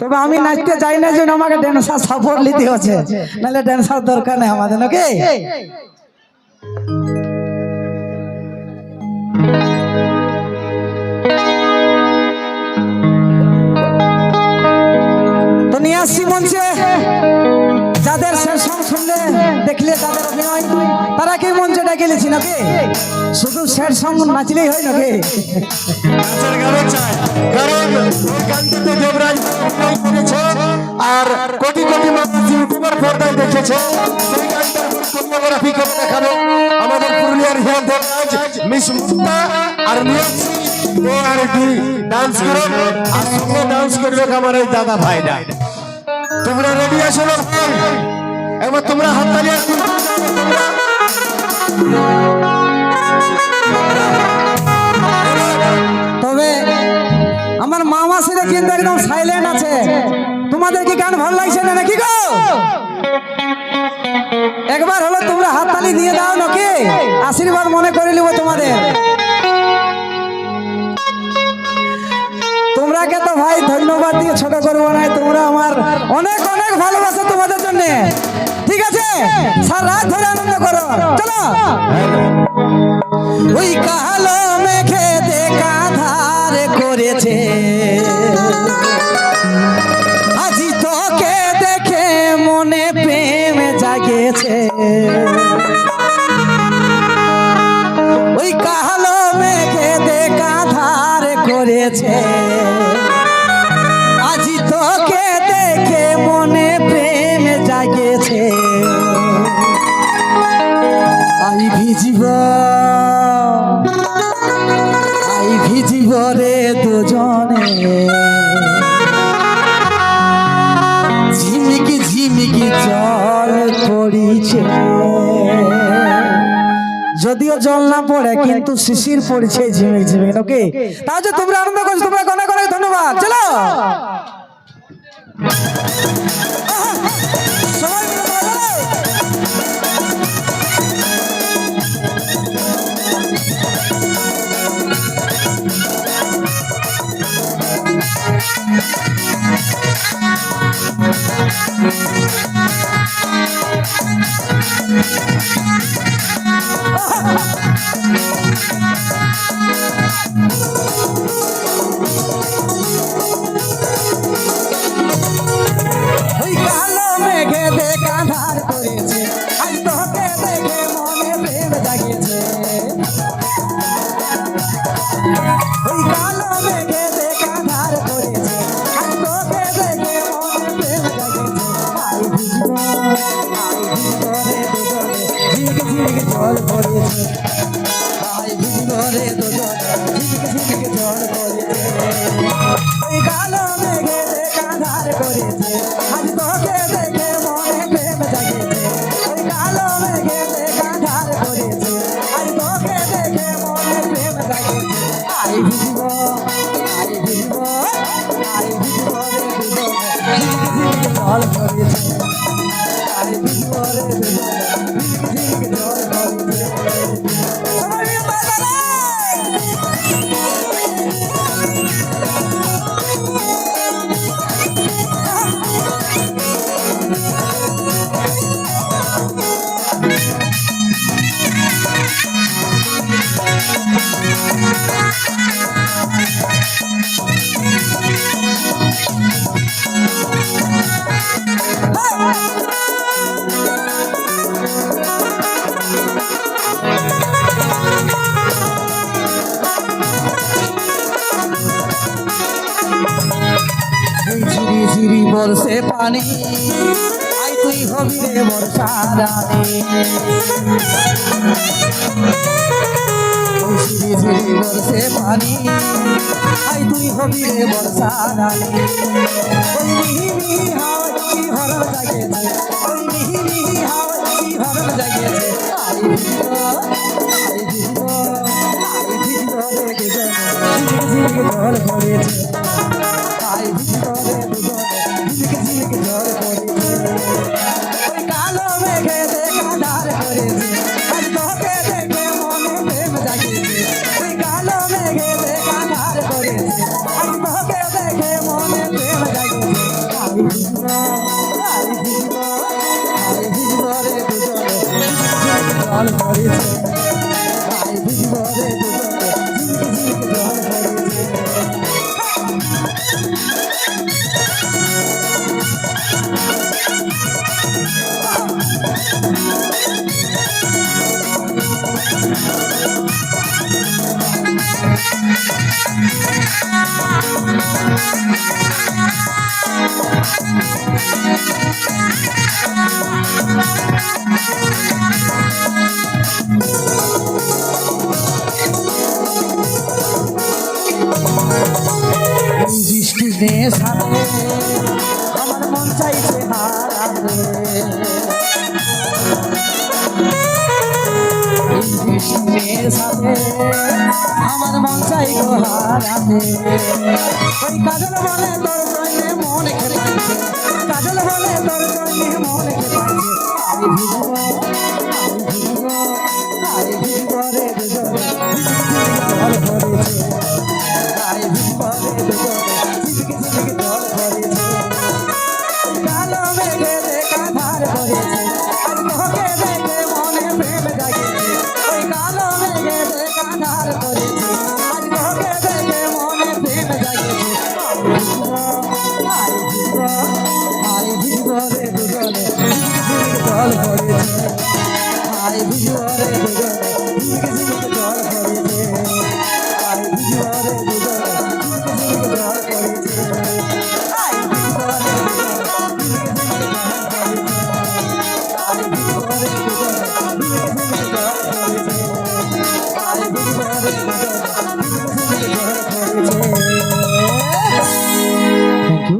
তবে আমি নাচতে চাই না জন্য আমাকে ড্যান্সার সাপোর্ট নিতে হচ্ছে। নাহলে ড্যান্সার দরকার নেই আমাদের ওকে তো নিয়ে আসছি মঞ্চে। ডেকে নিয়েছি নাকি? শুধু শেষ সং নাচলেই হয় নাকি? আর কোটি কোটি মানুষ পর্দায় দেখেছে। আমাদের ডান্স সঙ্গে দাদা তোমরা রেডি আছো না তোমরা আর তোমরা তবে আমার মামা সেটা কিন্তু একদম সাইলেন্ট আছে। তোমাদের কি গান ভালো লাগছে না নাকি গো? একবার হলো তোমরা হাততালি দিয়ে দাও নাকি? আশীর্বাদ মনে করে নিব তোমাদের। তোমরাকে তো ভাই ধন্যবাদ দিয়ে ছোট করব না, তোমরা আমার অনেক অনেক ভালোবাসা, তোমাদের ওই কালো মেঘে দেখা ধার করেছে। আজি তোকে দেখে মনে প্রেম জাগেছে। আই ভিজিব আই ভিজিব রে দুজনে। যদিও জল না পড়ে কিন্তু শিশির পড়ছে ঝিমিক ঝিমিক ওকে? তাহলে তোমরা আনন্দ করছ তোমরা অনেক অনেক ধন্যবাদ। চলো! জল পড়েছে আই ভিজব রে দুজনে ঝিক জল পড়েছে ওই কালো মেঘে দেখা ধার করেছে, আজ তোকে দেখে মনে প্রেম জাগেছে। ওই কালো মেঘে দেখা ধার করেছে, আজ তোকে দেখে মনে প্রেম জাগেছে। আই ভিজব আই ভিজব আই ভিজব রে দুজনে জল পড়েছে ঝিরি বর্ষে পানি। আই তুই হবি রে বর্ষা রানী বর্ষে পানি। আই তুই হবি রে বর্ষা রানী জল করেছে গায়ে দুজনে জল করেছে Thank you. দিনে সারে আমার মন চাইছে হারাবে দিনে সারে আমার মন চাই গো হারাবে ওই কাজল বলে তোর জন্যে মন খেলাইছে কাজল বলে তোর জন্যে মন খেলাইছে